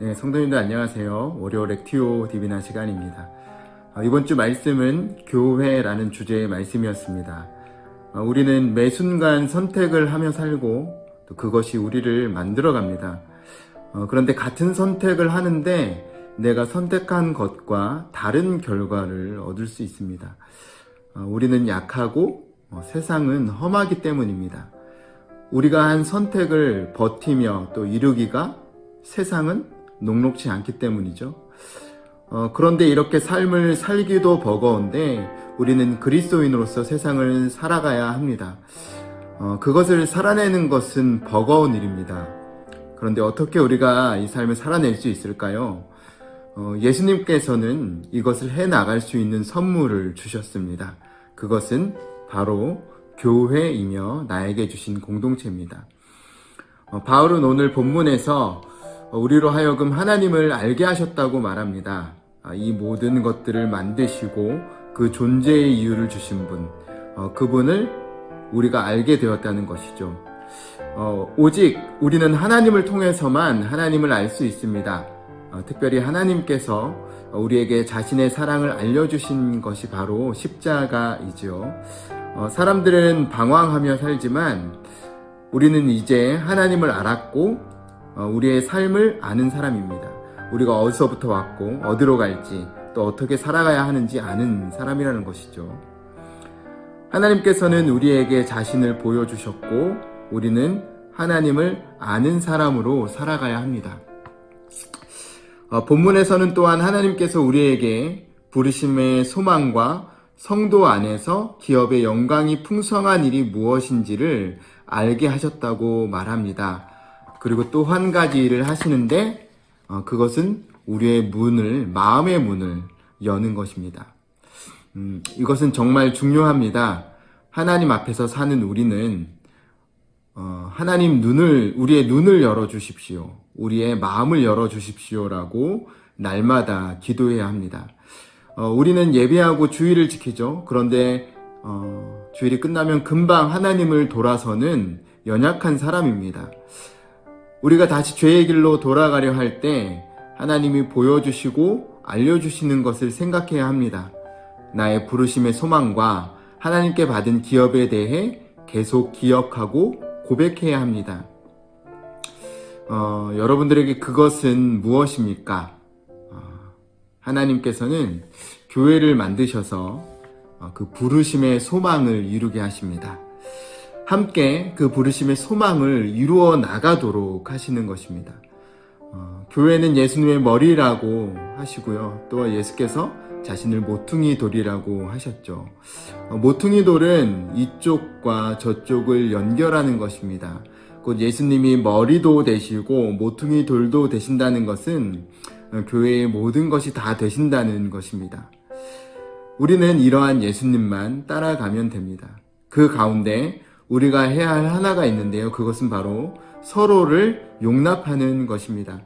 네, 성도님들 안녕하세요. 월요 렉티오 디비나 시간입니다. 아, 이번 주 말씀은 교회라는 주제의 말씀이었습니다. 아, 우리는 매 순간 선택을 하며 살고 또 그것이 우리를 만들어 갑니다. 어, 그런데 같은 선택을 하는데 내가 선택한 것과 다른 결과를 얻을 수 있습니다. 어, 우리는 약하고 어, 세상은 험하기 때문입니다. 우리가 한 선택을 버티며 또 이루기가 세상은 녹록치 않기 때문이죠. 어, 그런데 이렇게 삶을 살기도 버거운데 우리는 그리스도인으로서 세상을 살아가야 합니다. 어, 그것을 살아내는 것은 버거운 일입니다. 그런데 어떻게 우리가 이 삶을 살아낼 수 있을까요? 어, 예수님께서는 이것을 해 나갈 수 있는 선물을 주셨습니다. 그것은 바로 교회이며 나에게 주신 공동체입니다. 어, 바울은 오늘 본문에서 어, 우리로 하여금 하나님을 알게 하셨다고 말합니다. 아, 이 모든 것들을 만드시고 그 존재의 이유를 주신 분, 어, 그분을 우리가 알게 되었다는 것이죠. 어, 오직 우리는 하나님을 통해서만 하나님을 알 수 있습니다. 어, 특별히 하나님께서 우리에게 자신의 사랑을 알려주신 것이 바로 십자가이지요. 어, 사람들은 방황하며 살지만 우리는 이제 하나님을 알았고 어, 우리의 삶을 아는 사람입니다. 우리가 어디서부터 왔고 어디로 갈지 또 어떻게 살아가야 하는지 아는 사람이라는 것이죠. 하나님께서는 우리에게 자신을 보여주셨고 우리는 하나님을 아는 사람으로 살아가야 합니다. 어, 본문에서는 또한 하나님께서 우리에게 부르심의 소망과 성도 안에서 기업의 영광이 풍성한 일이 무엇인지를 알게 하셨다고 말합니다. 그리고 또 한 가지 일을 하시는데 어, 그것은 우리의 문을 마음의 문을 여는 것입니다. 음, 이것은 정말 중요합니다. 하나님 앞에서 사는 우리는 어, 하나님 눈을 우리의 눈을 열어 주십시오. 우리의 마음을 열어 주십시오라고 날마다 기도해야 합니다. 어, 우리는 예배하고 주의를 지키죠. 그런데 어, 주일이 끝나면 금방 하나님을 돌아서는 연약한 사람입니다. 우리가 다시 죄의 길로 돌아가려 할 때 하나님이 보여주시고 알려주시는 것을 생각해야 합니다. 나의 부르심의 소망과 하나님께 받은 기업에 대해 계속 기억하고 고백해야 합니다. 어, 여러분들에게 그것은 무엇입니까? 어, 하나님께서는 교회를 만드셔서 어, 그 부르심의 소망을 이루게 하십니다. 함께 그 부르심의 소망을 이루어 나가도록 하시는 것입니다. 어, 교회는 예수님의 머리라고 하시고요. 또 예수께서 자신을 모퉁이 돌이라고 하셨죠. 어, 모퉁이 돌은 이쪽과 저쪽을 연결하는 것입니다. 곧 예수님이 머리도 되시고 모퉁이 돌도 되신다는 것은 어, 교회의 모든 것이 다 되신다는 것입니다. 우리는 이러한 예수님만 따라가면 됩니다. 그 가운데 우리가 해야 할 하나가 있는데요. 그것은 바로 서로를 용납하는 것입니다.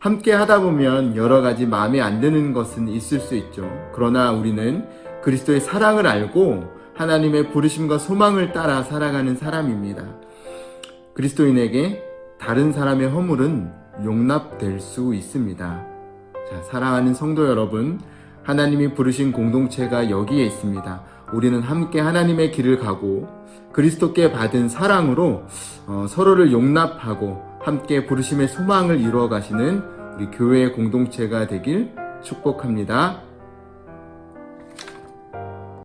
함께 하다 보면 여러 가지 마음에 안 드는 것은 있을 수 있죠. 그러나 우리는 그리스도의 사랑을 알고 하나님의 부르심과 소망을 따라 살아가는 사람입니다. 그리스도인에게 다른 사람의 허물은 용납될 수 있습니다. 자, 사랑하는 성도 여러분, 하나님이 부르신 공동체가 여기에 있습니다. 우리는 함께 하나님의 길을 가고 그리스도께 받은 사랑으로 어, 서로를 용납하고 함께 부르심의 소망을 이루어 가시는 우리 교회의 공동체가 되길 축복합니다.